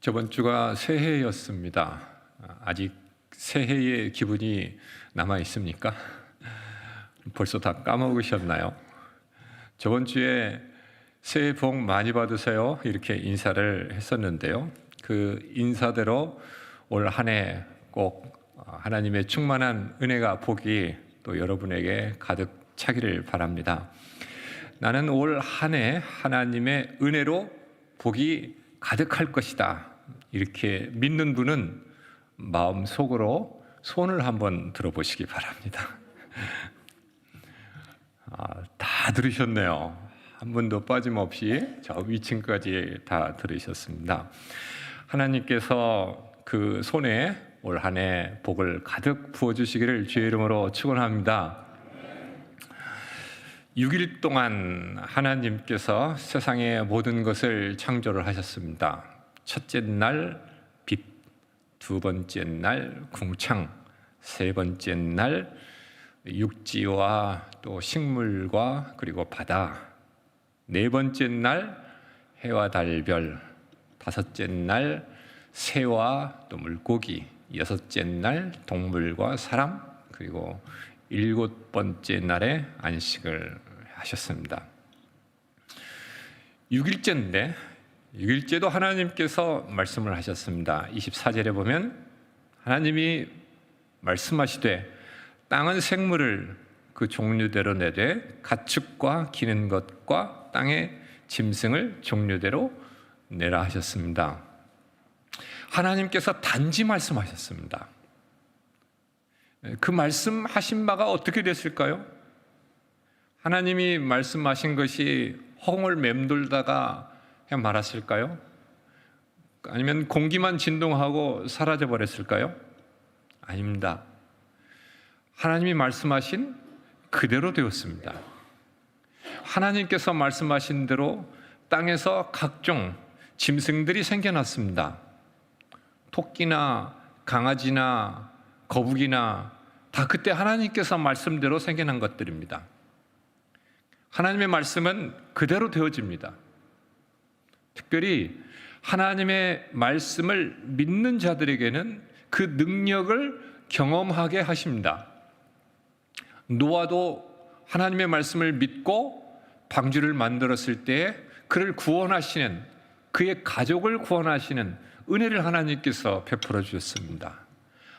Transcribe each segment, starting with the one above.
저번 주가 새해였습니다. 아직 새해의 기분이 남아 있습니까? 벌써 다 까먹으셨나요? 저번 주에 새해 복 많이 받으세요. 이렇게 인사를 했었는데요. 그 인사대로 올 한 해 꼭 하나님의 충만한 은혜가 복이 또 여러분에게 가득 차기를 바랍니다. 나는 올 한 해 하나님의 은혜로 복이 가득할 것이다. 이렇게 믿는 분은 마음 속으로 손을 한번 들어보시기 바랍니다. 아, 다 들으셨네요. 한 분도 빠짐없이 저 위층까지 다 들으셨습니다. 하나님께서 그 손에 올 한 해 복을 가득 부어 주시기를 주의 이름으로 축원합니다. 6일 동안 하나님께서 세상의 모든 것을 창조를 하셨습니다. 첫째 날 빛, 두 번째 날 궁창, 세 번째 날 육지와 또 식물과 그리고 바다, 네 번째 날 해와 달별, 다섯째 날 새와 또 물고기, 여섯째 날 동물과 사람, 그리고 일곱 번째 날에 안식을 하셨습니다. 6일째인데 6일째도 하나님께서 말씀을 하셨습니다. 24절에 보면 하나님이 말씀하시되 땅은 생물을 그 종류대로 내되 가축과 기는 것과 땅의 짐승을 종류대로 내라 하셨습니다. 하나님께서 단지 말씀하셨습니다. 그 말씀하신 바가 어떻게 됐을까요? 하나님이 말씀하신 것이 허공을 맴돌다가 그냥 말았을까요? 아니면 공기만 진동하고 사라져 버렸을까요? 아닙니다. 하나님이 말씀하신 그대로 되었습니다. 하나님께서 말씀하신 대로 땅에서 각종 짐승들이 생겨났습니다. 토끼나 강아지나 거북이나 다 그때 하나님께서 말씀대로 생겨난 것들입니다. 하나님의 말씀은 그대로 되어집니다. 특별히 하나님의 말씀을 믿는 자들에게는 그 능력을 경험하게 하십니다. 노아도 하나님의 말씀을 믿고 방주를 만들었을 때 그를 구원하시는 그의 가족을 구원하시는 은혜를 하나님께서 베풀어 주셨습니다.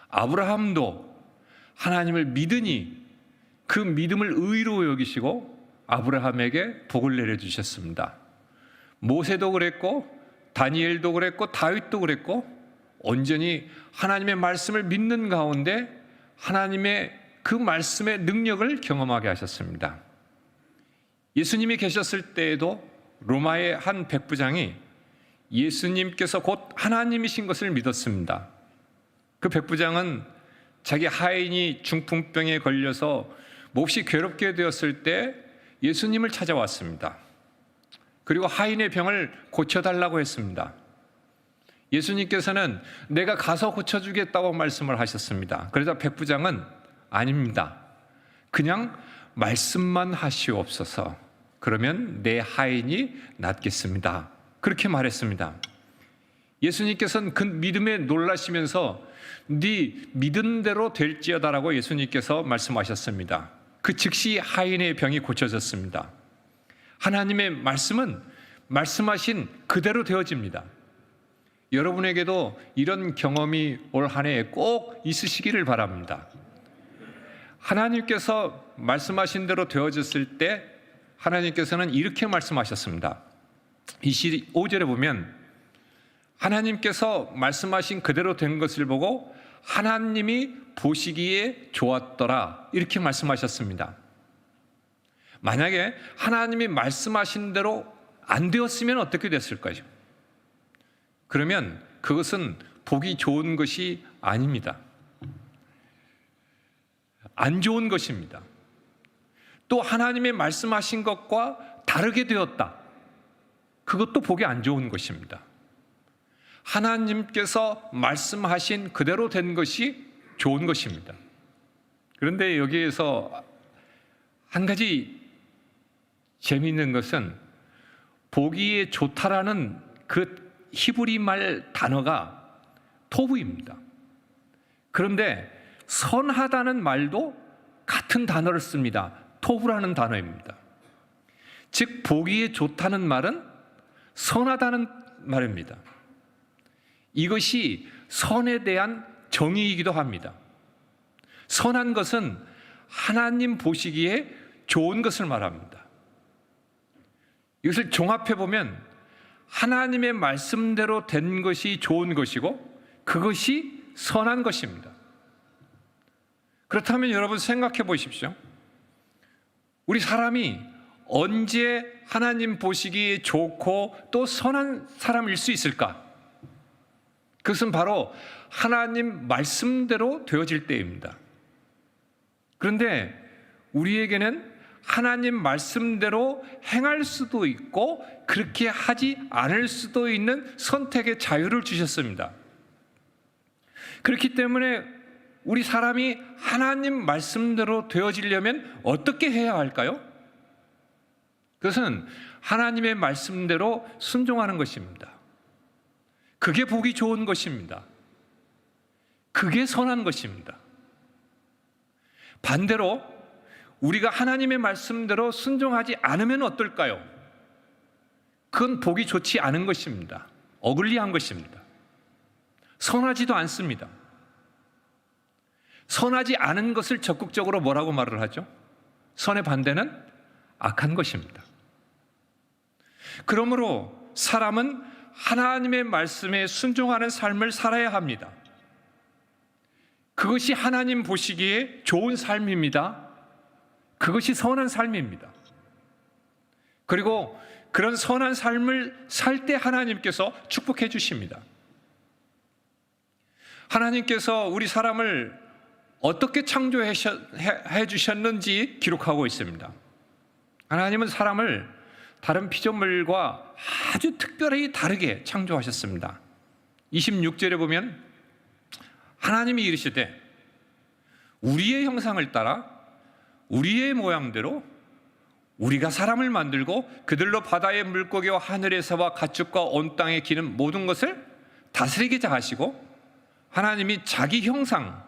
아브라함도 하나님을 믿으니 그 믿음을 의로 여기시고 아브라함에게 복을 내려 주셨습니다. 모세도 그랬고 다니엘도 그랬고 다윗도 그랬고 온전히 하나님의 말씀을 믿는 가운데 하나님의 그 말씀의 능력을 경험하게 하셨습니다. 예수님이 계셨을 때에도 로마의 한 백부장이 예수님께서 곧 하나님이신 것을 믿었습니다. 그 백부장은 자기 하인이 중풍병에 걸려서 몹시 괴롭게 되었을 때 예수님을 찾아왔습니다. 그리고 하인의 병을 고쳐달라고 했습니다. 예수님께서는 내가 가서 고쳐주겠다고 말씀을 하셨습니다. 그러자 백부장은 아닙니다. 그냥 말씀만 하시옵소서. 그러면 내 하인이 낫겠습니다. 그렇게 말했습니다. 예수님께서는 그 믿음에 놀라시면서 네 믿은 대로 될지어다라고 예수님께서 말씀하셨습니다. 그 즉시 하인의 병이 고쳐졌습니다. 하나님의 말씀은 말씀하신 그대로 되어집니다. 여러분에게도 이런 경험이 올 한 해에 꼭 있으시기를 바랍니다. 하나님께서 말씀하신 대로 되어졌을 때 하나님께서는 이렇게 말씀하셨습니다. 25절에 보면 하나님께서 말씀하신 그대로 된 것을 보고 하나님이 보시기에 좋았더라 이렇게 말씀하셨습니다. 만약에 하나님이 말씀하신 대로 안 되었으면 어떻게 됐을까요? 그러면 그것은 보기 좋은 것이 아닙니다. 안 좋은 것입니다. 또 하나님의 말씀하신 것과 다르게 되었다. 그것도 보기 안 좋은 것입니다. 하나님께서 말씀하신 그대로 된 것이 좋은 것입니다. 그런데 여기에서 한 가지 재미있는 것은 보기에 좋다라는 그 히브리 말 단어가 토부입니다. 그런데 선하다는 말도 같은 단어를 씁니다. 토부라는 단어입니다. 즉 보기에 좋다는 말은 선하다는 말입니다. 이것이 선에 대한 정의이기도 합니다. 선한 것은 하나님 보시기에 좋은 것을 말합니다. 이것을 종합해 보면 하나님의 말씀대로 된 것이 좋은 것이고 그것이 선한 것입니다. 그렇다면 여러분 생각해 보십시오. 우리 사람이 언제 하나님 보시기에 좋고 또 선한 사람일 수 있을까? 그것은 바로 하나님 말씀대로 되어질 때입니다. 그런데 우리에게는 하나님 말씀대로 행할 수도 있고 그렇게 하지 않을 수도 있는 선택의 자유를 주셨습니다. 그렇기 때문에 우리 사람이 하나님 말씀대로 되어지려면 어떻게 해야 할까요? 그것은 하나님의 말씀대로 순종하는 것입니다. 그게 보기 좋은 것입니다. 그게 선한 것입니다. 반대로 우리가 하나님의 말씀대로 순종하지 않으면 어떨까요? 그건 보기 좋지 않은 것입니다. 어글리한 것입니다. 선하지도 않습니다. 선하지 않은 것을 적극적으로 뭐라고 말을 하죠? 선의 반대는 악한 것입니다. 그러므로 사람은 하나님의 말씀에 순종하는 삶을 살아야 합니다. 그것이 하나님 보시기에 좋은 삶입니다. 그것이 선한 삶입니다. 그리고 그런 선한 삶을 살 때 하나님께서 축복해 주십니다. 하나님께서 우리 사람을 어떻게 창조해 주셨는지 기록하고 있습니다. 하나님은 사람을 다른 피조물과 아주 특별히 다르게 창조하셨습니다. 26절에 보면 하나님이 이르시되 우리의 형상을 따라 우리의 모양대로 우리가 사람을 만들고 그들로 바다의 물고기와 하늘의 새와 가축과 온 땅에 기는 모든 것을 다스리게 하시고 하나님이 자기 형상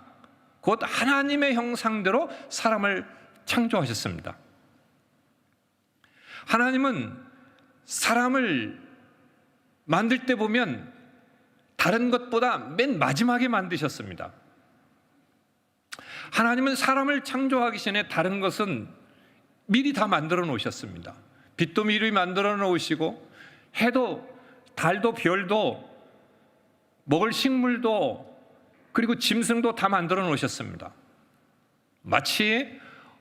곧 하나님의 형상대로 사람을 창조하셨습니다. 하나님은 사람을 만들 때 보면 다른 것보다 맨 마지막에 만드셨습니다. 하나님은 사람을 창조하기 전에 다른 것은 미리 다 만들어 놓으셨습니다. 빛도 미리 만들어 놓으시고 해도 달도 별도 먹을 식물도 그리고 짐승도 다 만들어 놓으셨습니다. 마치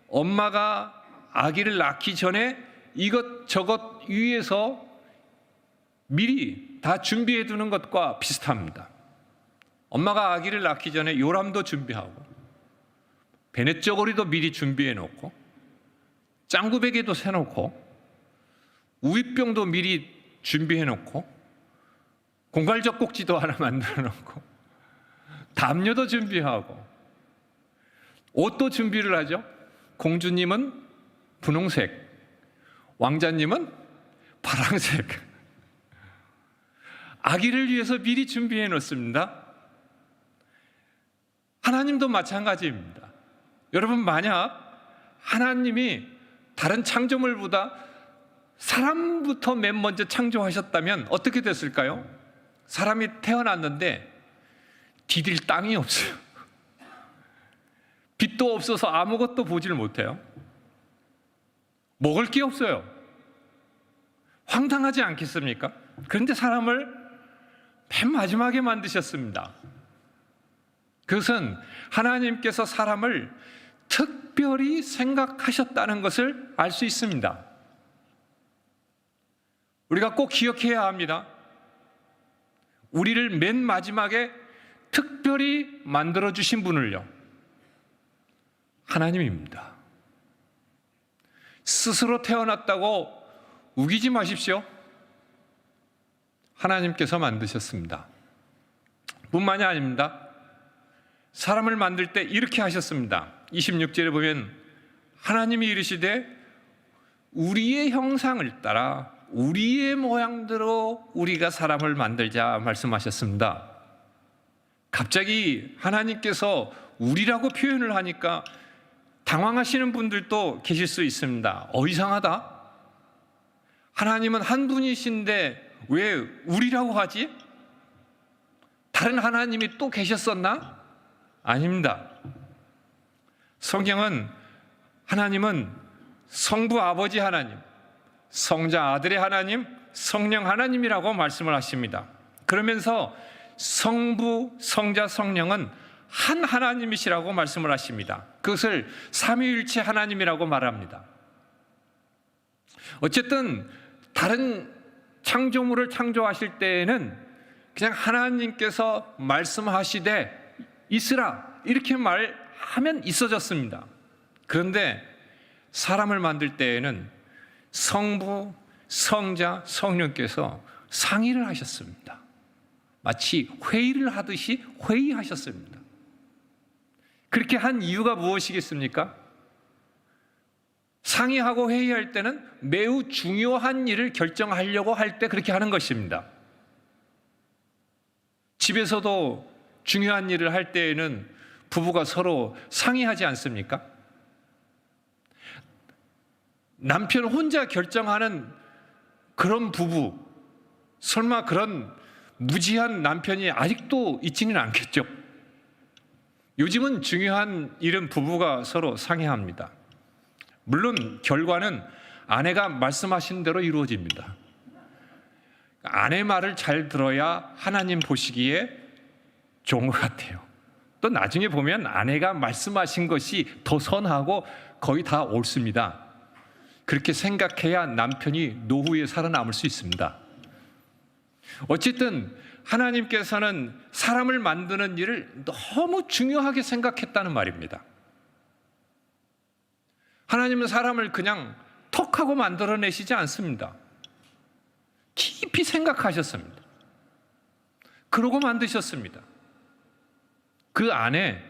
엄마가 아기를 낳기 전에 이것저것 위에서 미리 다 준비해 두는 것과 비슷합니다. 엄마가 아기를 낳기 전에 요람도 준비하고 베넷저고리도 미리 준비해 놓고 짱구베개도 세 놓고 우유병도 미리 준비해 놓고 공갈적 꼭지도 하나 만들어 놓고 담요도 준비하고 옷도 준비를 하죠. 공주님은 분홍색, 왕자님은 파랑색. 아기를 위해서 미리 준비해 놓습니다. 하나님도 마찬가지입니다. 여러분, 만약 하나님이 다른 창조물보다 사람부터 맨 먼저 창조하셨다면 어떻게 됐을까요? 사람이 태어났는데 디딜 땅이 없어요. 빛도 없어서 아무것도 보질 못해요. 먹을 게 없어요. 황당하지 않겠습니까? 그런데 사람을 맨 마지막에 만드셨습니다. 그것은 하나님께서 사람을 특별히 생각하셨다는 것을 알 수 있습니다. 우리가 꼭 기억해야 합니다. 우리를 맨 마지막에 특별히 만들어주신 분을요. 하나님입니다. 스스로 태어났다고 우기지 마십시오. 하나님께서 만드셨습니다. 뿐만이 아닙니다. 사람을 만들 때 이렇게 하셨습니다. 26절에 보면 하나님이 이르시되 우리의 형상을 따라 우리의 모양대로 우리가 사람을 만들자 말씀하셨습니다. 갑자기 하나님께서 우리라고 표현을 하니까 당황하시는 분들도 계실 수 있습니다. 어, 이상하다. 하나님은 한 분이신데 왜 우리라고 하지? 다른 하나님이 또 계셨었나? 아닙니다. 성경은 하나님은 성부 아버지 하나님, 성자 아들의 하나님, 성령 하나님이라고 말씀을 하십니다. 그러면서 성부, 성자, 성령은 한 하나님이시라고 말씀을 하십니다. 그것을 삼위일체 하나님이라고 말합니다. 어쨌든 다른 창조물을 창조하실 때에는 그냥 하나님께서 말씀하시되 있으라 이렇게 말 하면 있어졌습니다. 그런데 사람을 만들 때에는 성부, 성자, 성령께서 상의를 하셨습니다. 마치 회의를 하듯이 회의하셨습니다. 그렇게 한 이유가 무엇이겠습니까? 상의하고 회의할 때는 매우 중요한 일을 결정하려고 할 때 그렇게 하는 것입니다. 집에서도 중요한 일을 할 때에는 부부가 서로 상의하지 않습니까? 남편 혼자 결정하는 그런 부부, 설마 그런 무지한 남편이 아직도 있지는 않겠죠? 요즘은 중요한 일은 부부가 서로 상의합니다. 물론 결과는 아내가 말씀하신 대로 이루어집니다. 아내 말을 잘 들어야 하나님 보시기에 좋은 것 같아요. 또 나중에 보면 아내가 말씀하신 것이 더 선하고 거의 다 옳습니다. 그렇게 생각해야 남편이 노후에 살아남을 수 있습니다. 어쨌든 하나님께서는 사람을 만드는 일을 너무 중요하게 생각했다는 말입니다. 하나님은 사람을 그냥 턱 하고 만들어내시지 않습니다. 깊이 생각하셨습니다. 그러고 만드셨습니다. 그 안에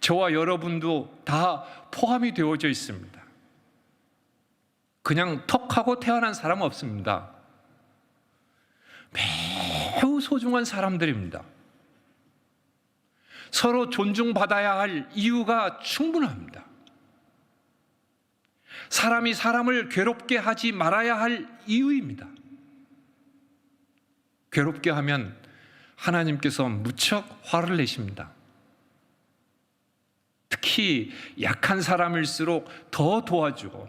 저와 여러분도 다 포함이 되어져 있습니다. 그냥 턱하고 태어난 사람 없습니다. 매우 소중한 사람들입니다. 서로 존중받아야 할 이유가 충분합니다. 사람이 사람을 괴롭게 하지 말아야 할 이유입니다. 괴롭게 하면 하나님께서 무척 화를 내십니다. 특히 약한 사람일수록 더 도와주고,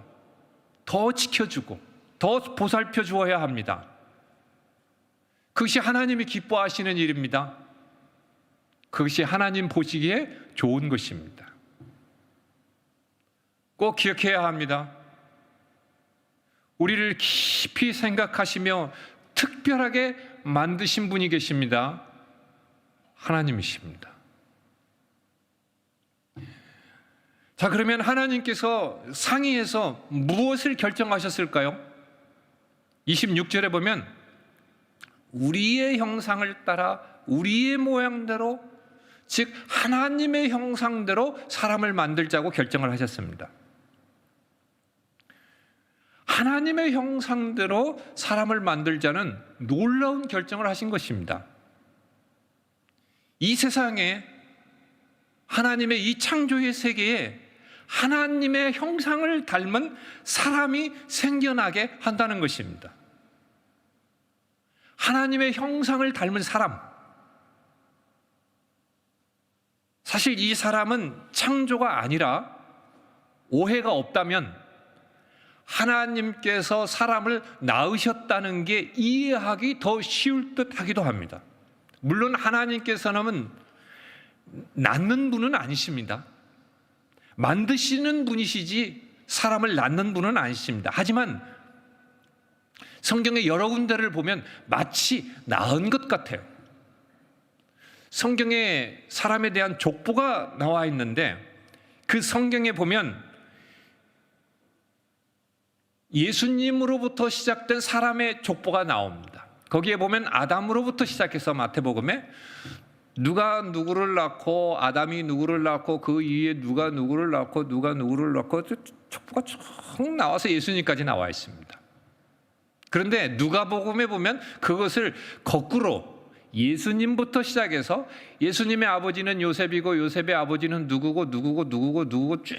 더 지켜주고, 더 보살펴 주어야 합니다. 그것이 하나님이 기뻐하시는 일입니다. 그것이 하나님 보시기에 좋은 것입니다. 꼭 기억해야 합니다. 우리를 깊이 생각하시며 특별하게 만드신 분이 계십니다. 하나님이십니다. 자, 그러면 하나님께서 상의해서 무엇을 결정하셨을까요? 26절에 보면 우리의 형상을 따라 우리의 모양대로 즉 하나님의 형상대로 사람을 만들자고 결정을 하셨습니다. 하나님의 형상대로 사람을 만들자는 놀라운 결정을 하신 것입니다. 이 세상에 하나님의 이 창조의 세계에 하나님의 형상을 닮은 사람이 생겨나게 한다는 것입니다. 하나님의 형상을 닮은 사람. 사실 이 사람은 창조가 아니라 오해가 없다면 하나님께서 사람을 낳으셨다는 게 이해하기 더 쉬울 듯 하기도 합니다. 물론 하나님께서는 낳는 분은 아니십니다. 만드시는 분이시지 사람을 낳는 분은 아니십니다. 하지만 성경의 여러 군데를 보면 마치 낳은 것 같아요. 성경에 사람에 대한 족보가 나와 있는데 그 성경에 보면 예수님으로부터 시작된 사람의 족보가 나옵니다. 거기에 보면 아담으로부터 시작해서 마태복음에 누가 누구를 낳고 아담이 누구를 낳고 그 위에 누가 누구를 낳고 누가 누구를 낳고 족보가 쭉 나와서 예수님까지 나와 있습니다. 그런데 누가복음에 보면 그것을 거꾸로 예수님부터 시작해서 예수님의 아버지는 요셉이고 요셉의 아버지는 누구고 누구고 누구고 누구고 쭉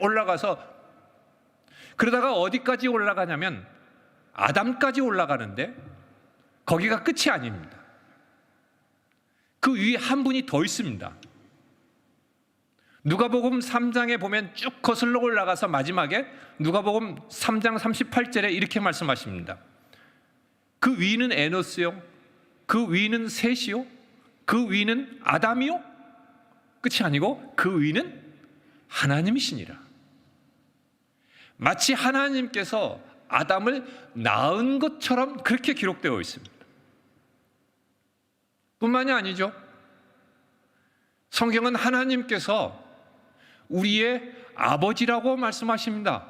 올라가서 그러다가 어디까지 올라가냐면 아담까지 올라가는데 거기가 끝이 아닙니다. 그 위에 한 분이 더 있습니다. 누가복음 3장에 보면 쭉 거슬러 올라가서 마지막에 누가복음 3장 38절에 이렇게 말씀하십니다. 그 위는 에노스요. 그 위는 셋이요. 그 위는 아담이요. 끝이 아니고 그 위는 하나님이시니라. 마치 하나님께서 아담을 낳은 것처럼 그렇게 기록되어 있습니다. 뿐만이 아니죠. 성경은 하나님께서 우리의 아버지라고 말씀하십니다.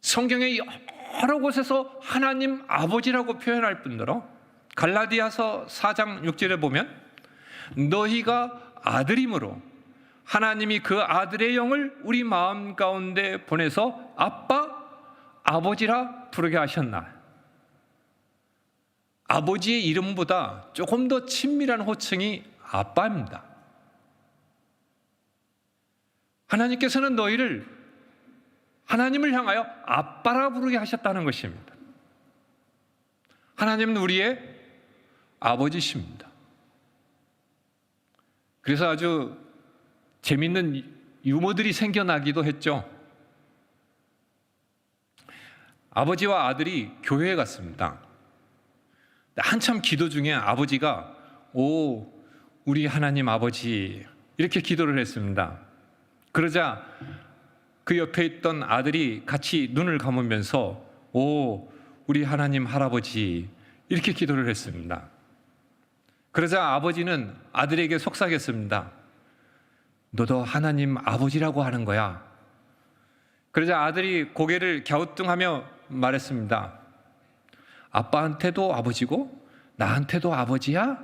성경의 여러 곳에서 하나님 아버지라고 표현할 뿐더러 갈라디아서 4장 6절에 보면 너희가 아들임으로 하나님이 그 아들의 영을 우리 마음 가운데 보내서 아빠 아버지라 부르게 하셨나. 아버지의 이름보다 조금 더 친밀한 호칭이 아빠입니다. 하나님께서는 너희를 하나님을 향하여 아빠라 부르게 하셨다는 것입니다. 하나님은 우리의 아버지십니다. 그래서 아주 재밌는 유머들이 생겨나기도 했죠. 아버지와 아들이 교회에 갔습니다. 한참 기도 중에 아버지가 오 우리 하나님 아버지 이렇게 기도를 했습니다. 그러자 그 옆에 있던 아들이 같이 눈을 감으면서 오 우리 하나님 할아버지 이렇게 기도를 했습니다. 그러자 아버지는 아들에게 속삭였습니다. 너도 하나님 아버지라고 하는 거야. 그러자 아들이 고개를 갸우뚱하며 말했습니다. 아빠한테도 아버지고 나한테도 아버지야?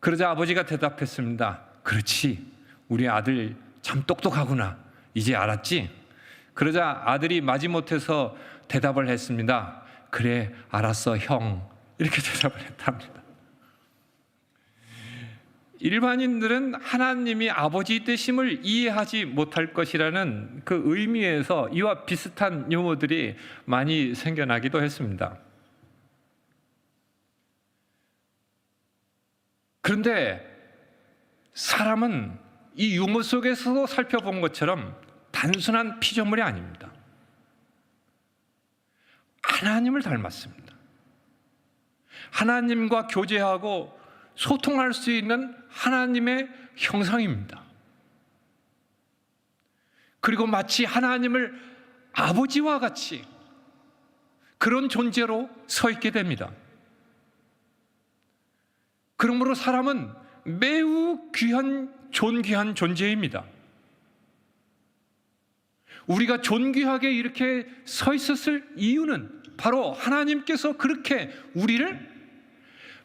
그러자 아버지가 대답했습니다. 그렇지. 우리 아들 참 똑똑하구나. 이제 알았지? 그러자 아들이 마지못해서 대답을 했습니다. 그래, 알았어, 형. 이렇게 대답을 했답니다. 일반인들은 하나님이 아버지 되심을 이해하지 못할 것이라는 그 의미에서 이와 비슷한 용어들이 많이 생겨나기도 했습니다. 그런데 사람은 이 유머 속에서도 살펴본 것처럼 단순한 피조물이 아닙니다. 하나님을 닮았습니다. 하나님과 교제하고 소통할 수 있는 하나님의 형상입니다. 그리고 마치 하나님을 아버지와 같이 그런 존재로 서 있게 됩니다. 그러므로 사람은 매우 귀한 존귀한 존재입니다. 우리가 존귀하게 이렇게 서 있었을 이유는 바로 하나님께서 그렇게 우리를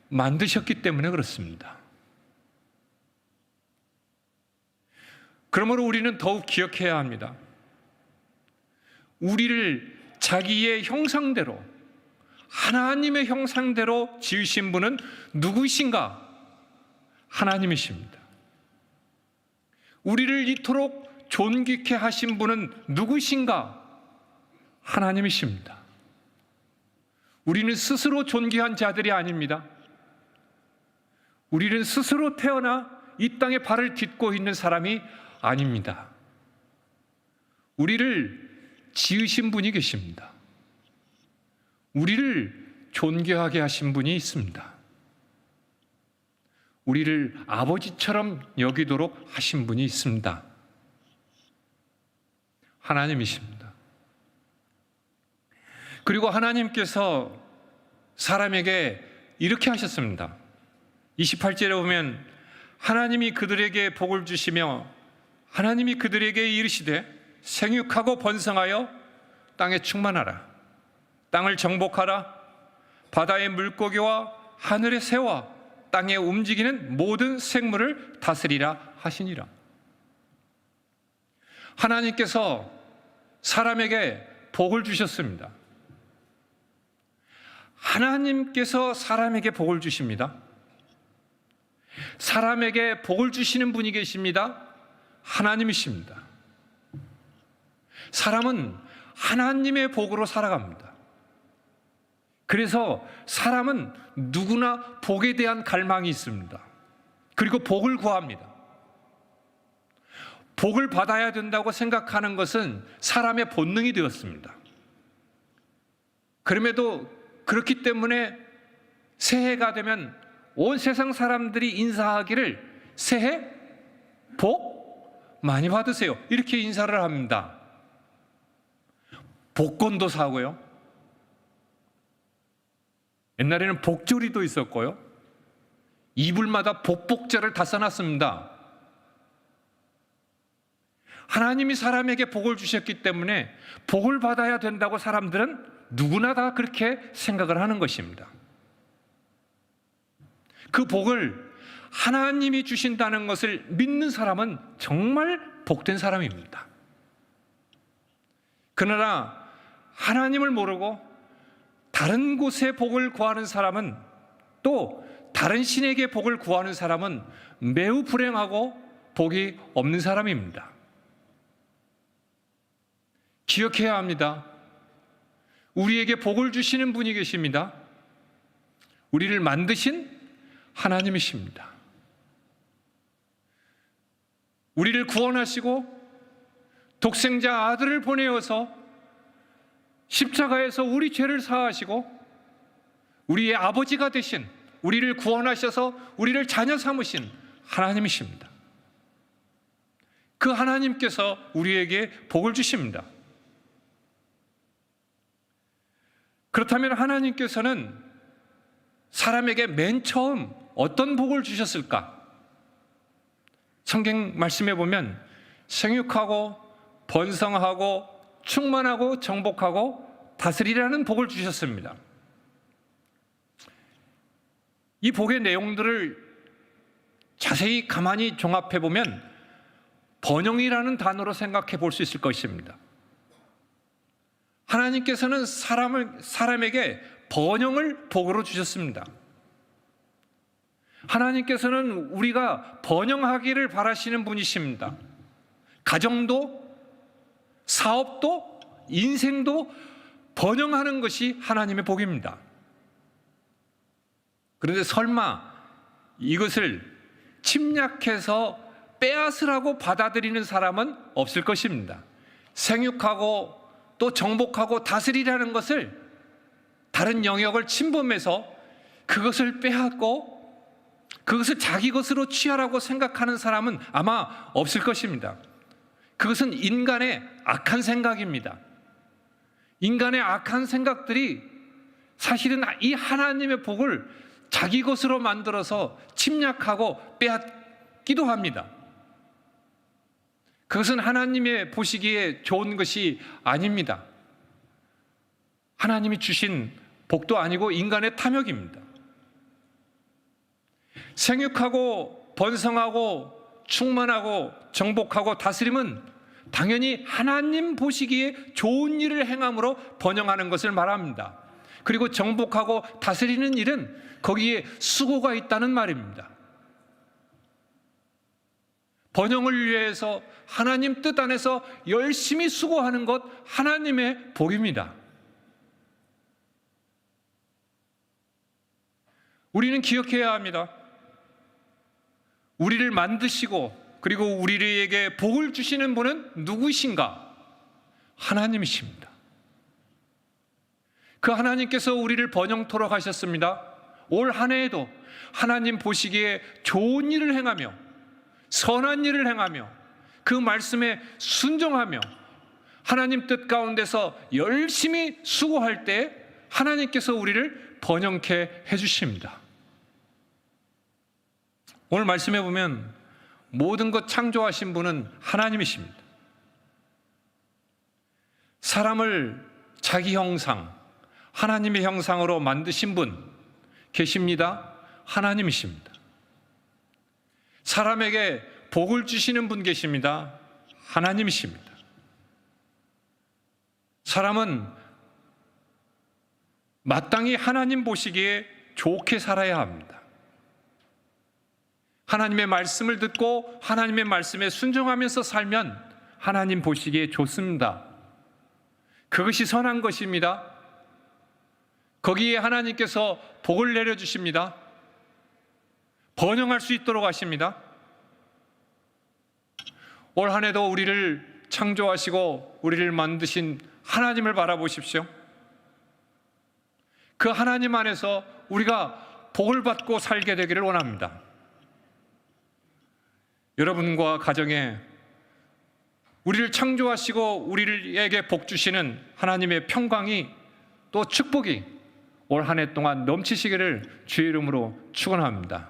만드셨기 때문에 그렇습니다. 그러므로 우리는 더욱 기억해야 합니다. 우리를 자기의 형상대로 하나님의 형상대로 지으신 분은 누구이신가? 하나님이십니다. 우리를 이토록 존귀케 하신 분은 누구이신가? 하나님이십니다. 우리는 스스로 존귀한 자들이 아닙니다. 우리는 스스로 태어나 이 땅에 발을 딛고 있는 사람이 아닙니다. 우리를 지으신 분이 계십니다. 우리를 존귀하게 하신 분이 있습니다. 우리를 아버지처럼 여기도록 하신 분이 있습니다. 하나님이십니다. 그리고 하나님께서 사람에게 이렇게 하셨습니다. 28절에 보면 하나님이 그들에게 복을 주시며 하나님이 그들에게 이르시되 생육하고 번성하여 땅에 충만하라. 땅을 정복하라. 바다의 물고기와 하늘의 새와 땅에 움직이는 모든 생물을 다스리라 하시니라. 하나님께서 사람에게 복을 주셨습니다. 하나님께서 사람에게 복을 주십니다. 사람에게 복을 주시는 분이 계십니다. 하나님이십니다. 사람은 하나님의 복으로 살아갑니다. 그래서 사람은 누구나 복에 대한 갈망이 있습니다. 그리고 복을 구합니다. 복을 받아야 된다고 생각하는 것은 사람의 본능이 되었습니다. 그럼에도 그렇기 때문에 새해가 되면 온 세상 사람들이 인사하기를 새해 복 많이 받으세요. 이렇게 인사를 합니다. 복권도 사고요. 옛날에는 복조리도 있었고요. 이불마다 복복자를 다 써놨습니다. 하나님이 사람에게 복을 주셨기 때문에 복을 받아야 된다고 사람들은 누구나 다 그렇게 생각을 하는 것입니다. 그 복을 하나님이 주신다는 것을 믿는 사람은 정말 복된 사람입니다. 그러나 하나님을 모르고 다른 곳에 복을 구하는 사람은 또 다른 신에게 복을 구하는 사람은 매우 불행하고 복이 없는 사람입니다. 기억해야 합니다. 우리에게 복을 주시는 분이 계십니다. 우리를 만드신 하나님이십니다. 우리를 구원하시고 독생자 아들을 보내어서 십자가에서 우리 죄를 사하시고 우리의 아버지가 되신 우리를 구원하셔서 우리를 자녀 삼으신 하나님이십니다. 그 하나님께서 우리에게 복을 주십니다. 그렇다면 하나님께서는 사람에게 맨 처음 어떤 복을 주셨을까? 성경 말씀해 보면 생육하고 번성하고 충만하고 정복하고 다스리라는 복을 주셨습니다. 이 복의 내용들을 자세히 가만히 종합해 보면 번영이라는 단어로 생각해 볼 수 있을 것입니다. 하나님께서는 사람을 사람에게 번영을 복으로 주셨습니다. 하나님께서는 우리가 번영하기를 바라시는 분이십니다. 가정도 사업도 인생도 번영하는 것이 하나님의 복입니다. 그런데 설마 이것을 침략해서 빼앗으라고 받아들이는 사람은 없을 것입니다. 생육하고 또 정복하고 다스리라는 것을 다른 영역을 침범해서 그것을 빼앗고 그것을 자기 것으로 취하라고 생각하는 사람은 아마 없을 것입니다. 그것은 인간의 악한 생각입니다. 인간의 악한 생각들이 사실은 이 하나님의 복을 자기 것으로 만들어서 침략하고 빼앗기도 합니다. 그것은 하나님의 보시기에 좋은 것이 아닙니다. 하나님이 주신 복도 아니고 인간의 탐욕입니다. 생육하고 번성하고 충만하고 정복하고 다스림은 당연히 하나님 보시기에 좋은 일을 행함으로 번영하는 것을 말합니다. 그리고 정복하고 다스리는 일은 거기에 수고가 있다는 말입니다. 번영을 위해서 하나님 뜻 안에서 열심히 수고하는 것 하나님의 복입니다. 우리는 기억해야 합니다. 우리를 만드시고 그리고 우리에게 복을 주시는 분은 누구이신가? 하나님이십니다. 그 하나님께서 우리를 번영토록 하셨습니다. 올 한 해에도 하나님 보시기에 좋은 일을 행하며 선한 일을 행하며 그 말씀에 순종하며 하나님 뜻 가운데서 열심히 수고할 때 하나님께서 우리를 번영케 해주십니다. 오늘 말씀해 보면 모든 것 창조하신 분은 하나님이십니다. 사람을 자기 형상, 하나님의 형상으로 만드신 분 계십니다. 하나님이십니다. 사람에게 복을 주시는 분 계십니다. 하나님이십니다. 사람은 마땅히 하나님 보시기에 좋게 살아야 합니다. 하나님의 말씀을 듣고 하나님의 말씀에 순종하면서 살면 하나님 보시기에 좋습니다. 그것이 선한 것입니다. 거기에 하나님께서 복을 내려주십니다. 번영할 수 있도록 하십니다. 올 한 해도 우리를 창조하시고 우리를 만드신 하나님을 바라보십시오. 그 하나님 안에서 우리가 복을 받고 살게 되기를 원합니다. 여러분과 가정에 우리를 창조하시고 우리에게 복 주시는 하나님의 평강이 또 축복이 올 한 해 동안 넘치시기를 주의 이름으로 축원합니다.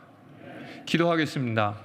기도하겠습니다.